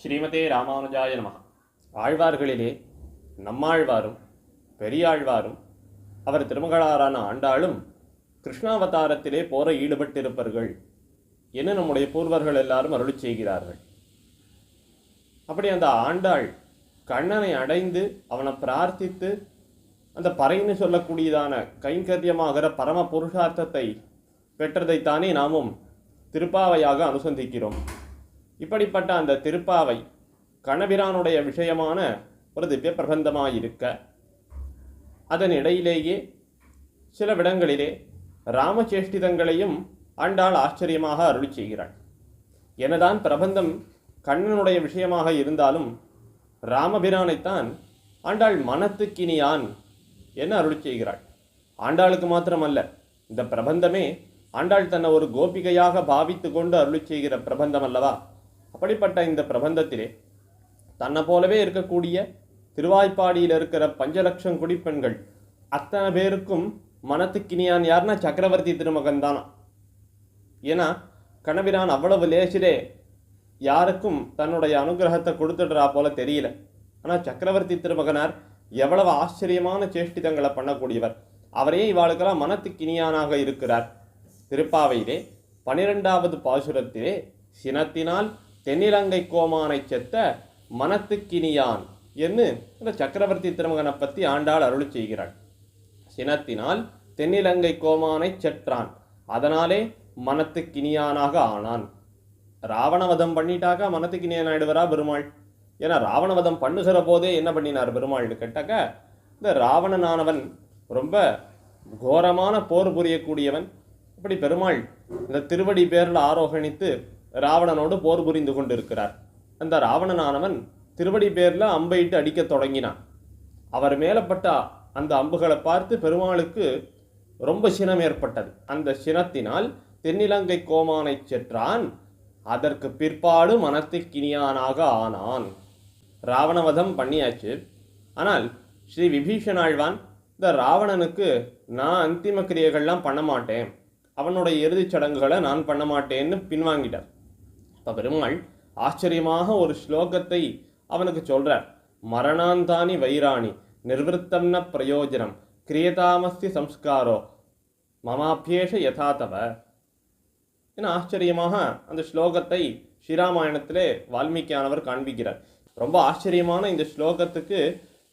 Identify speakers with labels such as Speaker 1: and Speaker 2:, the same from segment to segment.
Speaker 1: ஸ்ரீமதே ராமானுஜாய நம. ஆழ்வார்களிலே நம்மாழ்வாரும் பெரியாழ்வாரும் அவர் திருமகளாரான ஆண்டாளும் கிருஷ்ணாவதாரத்திலே போர ஈடுபட்டிருப்பார்கள் என நம்முடைய பூர்வர்கள் எல்லாரும் அருள் செய்கிறார்கள். அப்படி அந்த ஆண்டாள் கண்ணனை அடைந்து அவனை பிரார்த்தித்து அந்த பறைன்னு சொல்லக்கூடியதான கைங்கரியமாகிற பரம புருஷார்த்தத்தை பெற்றதைத்தானே நாமும் திருப்பாவையாக அனுசந்திக்கிறோம். இப்படிப்பட்ட அந்த திருப்பாவை கணபிரானுடைய விஷயமான ஒரு திவ்ய பிரபந்தமாயிருக்க அதன் இடையிலேயே சில விடங்களிலே ராமச்சேஷ்டிதங்களையும் ஆண்டாள் ஆச்சரியமாக அருளி செய்கிறாள். எனதான் பிரபந்தம் கண்ணனுடைய விஷயமாக இருந்தாலும் ராமபிரானைத்தான் ஆண்டாள் மனத்துக்கினியான் என அருளி செய்கிறாள். ஆண்டாளுக்கு மாத்திரமல்ல இந்த பிரபந்தமே ஆண்டாள் தன்னை ஒரு கோபிகையாக பாவித்து கொண்டு அருளி செய்கிற பிரபந்தம் அல்லவா? அப்படிப்பட்ட இந்த பிரபந்தத்திலே தன்னை போலவே இருக்கக்கூடிய திருவாய்ப்பாடியில் இருக்கிற பஞ்சலட்சம் குடிப்பெண்கள் அத்தனை பேருக்கும் மனத்துக்கினியான் யாருன்னா சக்கரவர்த்தி திருமகன் தானா ஏன்னா கணவிரான் அவ்வளவு லேசிலே யாருக்கும் தன்னுடைய அனுகிரகத்தை கொடுத்துடுறா போல தெரியல. ஆனால் சக்கரவர்த்தி திருமகனார் எவ்வளவு ஆச்சரியமான சேஷ்டிதங்களை பண்ணக்கூடியவர். அவரே இவாளுக்கெல்லாம் மனத்துக்கினியானாக இருக்கிறார். திருப்பாவையிலே பனிரெண்டாவது பாசுரத்திலே சினத்தினால் தென்னிலங்கை கோமானை செத்த மனத்துக்கினியான் என்று இந்த சக்கரவர்த்தி திருமகனை பற்றி ஆண்டாள் அருள் செய்கிறாள். சினத்தினால் தென்னிலங்கை கோமானை செற்றான். அதனாலே மனத்துக்கினியானாக ஆனான். ராவணவதம் பண்ணிட்டாக்கா மனத்துக்கினியான் ஆயிடுவரா பெருமாள்? ஏன்னா ராவணவதம் பண்ணுகிற போதே என்ன பண்ணினார் பெருமாள்னு கேட்டாக்க இந்த ராவணனானவன் ரொம்ப கோரமான போர் புரியக்கூடியவன். இப்படி பெருமாள் இந்த திருவடி பேரில் ஆரோகணித்து ராவணனோடு போர் புரிந்து கொண்டிருக்கிறார். அந்த ராவணனானவன் திருவடி பேரில் அம்பையிட்டு அடிக்கத் தொடங்கினான். அவர் மேலப்பட்ட அந்த அம்புகளை பார்த்து பெருமாளுக்கு ரொம்ப சினம் ஏற்பட்டது. அந்த சினத்தினால் தென்னிலங்கை கோமானை செற்றான். அதற்கு பிற்பாடு மனத்துக்கினியானாக ஆனான். ராவணவதம் பண்ணியாச்சு. ஆனால் ஸ்ரீ விபீஷணாழ்வான் இந்த ராவணனுக்கு நான் அந்திம கிரியைகள்லாம் பண்ண மாட்டேன். அவனுடைய இறுதிச் சடங்குகளை நான் பண்ண மாட்டேன்னு பின்வாங்கிட்டார். பெருமாள் ஆச்சரியமாக ஒரு ஸ்லோகத்தை அவனுக்கு சொல்றார். மரணாந்தானி வைராணி நிர்வத்தம்ன பிரயோஜனம் கிரியதாமஸ்தி சம்ஸ்காரோ மமாபியேஷ யதாதவ. என ஆச்சரியமாக அந்த ஸ்லோகத்தை ஸ்ரீராமாயணத்திலே வால்மீகியானவர் காண்பிக்கிறார். ரொம்ப ஆச்சரியமான இந்த ஸ்லோகத்துக்கு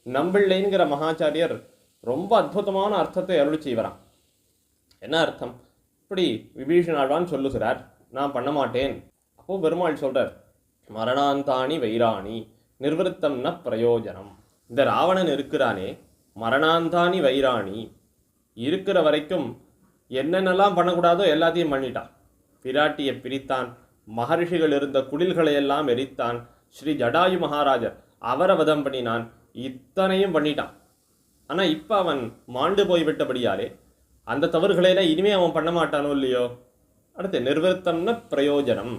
Speaker 1: நம்பிள்ளைங்கிற மகாச்சாரியர் ரொம்ப அற்புதமான அர்த்தத்தை அருள் செய்வரான் என்ன அர்த்தம்? இப்படி விபீஷணாழ்வான் சொல்லுகிறார் நான் பண்ண மாட்டேன். அப்போ பெருமாள் சொல்றார் மரணாந்தானி வைராணி நிர்வத்தம் பிரயோஜனம். இந்த ராவணன் இருக்கிறானே மரணாந்தானி வைராணி இருக்கிற வரைக்கும் என்னென்னலாம் பண்ணக்கூடாதோ எல்லாத்தையும் பண்ணிட்டான். பிராட்டியை பிரித்தான் மகர்ஷிகள் இருந்த குடில்களை எல்லாம் எரித்தான் ஸ்ரீ ஜடாயு மகாராஜர் அவரை வதம் பண்ணினான் இத்தனையும் பண்ணிட்டான். ஆனால் இப்போ அவன் மாண்டு போய்விட்டபடியாலே அந்த தவறுகளையெல்லாம் இனிமே அவன் பண்ண மாட்டானோ இல்லையோ? அடுத்து நிர்வர்த்தம்ன பிரயோஜனம்.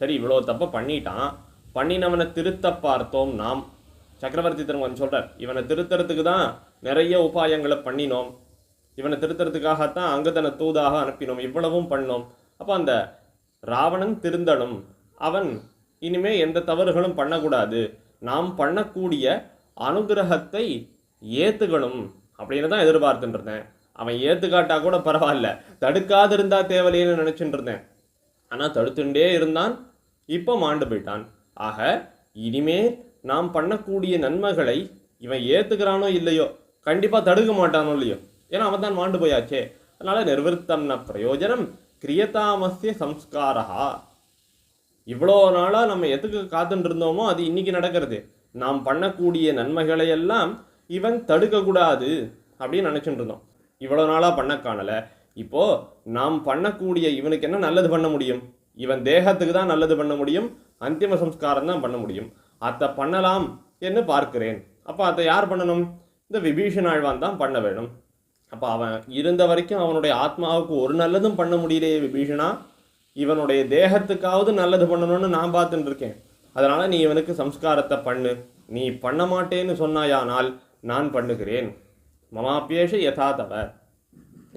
Speaker 1: சரி இவ்வளோ தப்ப பண்ணிட்டான். பண்ணினவனை திருத்த பார்த்தோம் நாம். சக்கரவர்த்தி திருமகன் சொல்கிறார் இவனை திருத்தறதுக்கு தான் நிறைய உபாயங்களை பண்ணினோம். இவனை திருத்தறதுக்காகத்தான் அங்கதனை தூதாக அனுப்பினோம் இவ்வளவும் பண்ணோம். அப்போ அந்த ராவணன் திருந்தனும் அவன் இனிமே எந்த தவறுகளும் பண்ணக்கூடாது. நாம் பண்ணக்கூடிய அனுகிரகத்தை ஏற்றுக்கணும் அப்படின்னு தான் எதிர்பார்த்துட்டு இருந்தேன். அவன் ஏற்றுக்காட்டா கூட பரவாயில்ல. தடுக்காதிருந்தா தேவையில்லைன்னு நினச்சிட்டு இருந்தேன். ஆனால் தடுத்துட்டே இருந்தான். இப்போ மாண்டு போயிட்டான். ஆக இனிமே நாம் பண்ணக்கூடிய நன்மைகளை இவன் ஏத்துக்கிறானோ இல்லையோ கண்டிப்பாக தடுக்க மாட்டானோ இல்லையோ ஏன்னா அவன் தான் மாண்டு போயாச்சே. அதனால நிர்வர்த்தம்ன பிரயோஜனம் கிரியதாமசிய சம்ஸ்காரா இவ்வளோ நாளாக நம்ம எதுக்கு காத்துட்டு இருந்தோமோ அது இன்னைக்கு நடக்கிறது. நாம் பண்ணக்கூடிய நன்மைகளை எல்லாம் இவன் தடுக்கக்கூடாது அப்படின்னு நினச்சிட்டு இருந்தோம். இவ்வளோ நாளாக பண்ண காணல. இப்போ நாம் பண்ணக்கூடிய இவனுக்கு என்ன நல்லது பண்ண முடியும்? இவன் தேகத்துக்கு தான் நல்லது பண்ண முடியும் அந்திம சம்ஸ்காரம் தான் பண்ண முடியும். அதை பண்ணலாம் என்று பார்க்கிறேன். அப்போ அதை யார் பண்ணணும்? இந்த விபீஷணாழ்வான் தான் பண்ண வேணும். அப்போ அவன் இருந்த வரைக்கும் அவனுடைய ஆத்மாவுக்கு ஒரு நல்லதும் பண்ண முடியலையே விபீஷனா இவனுடைய தேகத்துக்காவது நல்லது பண்ணணும்னு நான் பார்த்துட்டு இருக்கேன். அதனால் நீ இவனுக்கு சம்ஸ்காரத்தை பண்ணு. நீ பண்ண மாட்டேன்னு சொன்னாயானால் நான் பண்ணுகிறேன். மமாப்பியேஷ யதாதவ.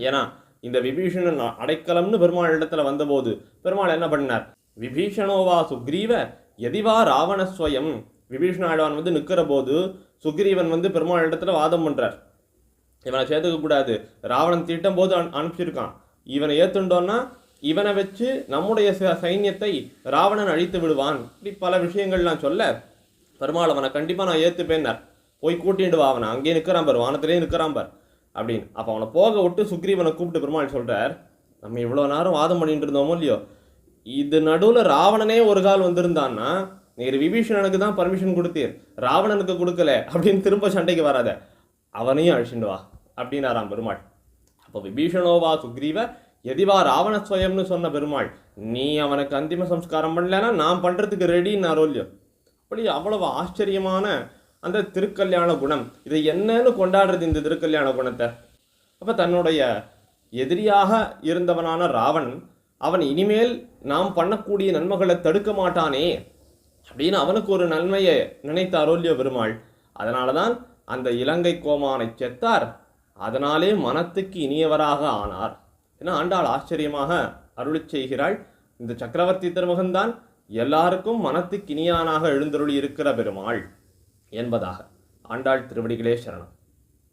Speaker 1: ஏன்னா இந்த விபீஷணன் அடைக்கலம்னு பெருமாள் இடத்துல வந்தபோது பெருமாள் என்ன பண்ணார் விபீஷணோவா சுக்ரீவ எதிவா ராவணஸ்வயம் விபீஷண ஆழ்வான் வந்து நிற்கிற போது சுக்ரீவன் வந்து பெருமாள் இடத்துல வாதம் பண்ணுறார் இவனை சேர்த்துக்க கூடாது. ராவணன் தீட்டும் போது அனு- அனுப்பிச்சிருக்கான். இவனை ஏத்துண்டோன்னா இவனை வச்சு நம்முடைய ச- சைன்யத்தை ராவணன் அழித்து விடுவான். இப்படி பல விஷயங்கள்லாம் சொல்ல பெருமாள் அவனை கண்டிப்பாக நான் ஏத்துப்பேன்னார். போய் கூட்டிட்டு வா அவனை. அங்கேயே நிற்கிறான் பார். வானத்திலே நிற்கிறான் பார். அப்படின்னு. அப்போ அவனை போக விட்டு சுக்ரீவனை கூப்பிட்டு பெருமாள் சொல்கிறார் நம்ம இவ்வளோ நேரம் வாதம் பண்ணிட்டு இருந்தோமோ இல்லையோ? இது நடுவில் ராவணனே ஒரு கால் வந்திருந்தான்னா நீர் விபீஷணனுக்கு தான் பர்மிஷன் கொடுத்தீர். ராவணனுக்கு கொடுக்கல அப்படின்னு திரும்ப சண்டைக்கு வராத. அவனையும் அழிச்சுட்டு வா அப்படின்னாராம் பெருமாள். அப்போ விபீஷணோவா சுக்ரீவ எதிவா ராவணஸ்வயம்னு சொன்ன பெருமாள் நீ அவனுக்கு அந்திம சம்ஸ்காரம் பண்ணலன்னா நான் பண்ணுறதுக்கு ரெடின்னாரோ இல்லையோ? அப்படி அவ்வளவு ஆச்சரியமான அந்த திருக்கல்யாண குணம். இதை என்னன்னு கொண்டாடுறது இந்த திருக்கல்யாண குணத்தை? அப்போ தன்னுடைய எதிரியாக இருந்தவனான ராவன் அவன் இனிமேல் நாம் பண்ணக்கூடிய நன்மைகளை தடுக்க மாட்டானே அப்படின்னு அவனுக்கு ஒரு நன்மையை நினைத்த அருள்ய பெருமாள். அதனாலதான் அந்த இலங்கை கோமானை செத்தார். அதனாலே மனத்துக்கு இனியவராக ஆனார். ஏன்னா ஆண்டாள் ஆச்சரியமாக அருளி செய்கிறாள். இந்த சக்கரவர்த்தி திருமகன்தான் எல்லாருக்கும் மனத்துக்கு இனியானாக எழுந்தருளி இருக்கிற பெருமாள். என்பதாக. ஆண்டாள் திருவடிகளே சரணம்.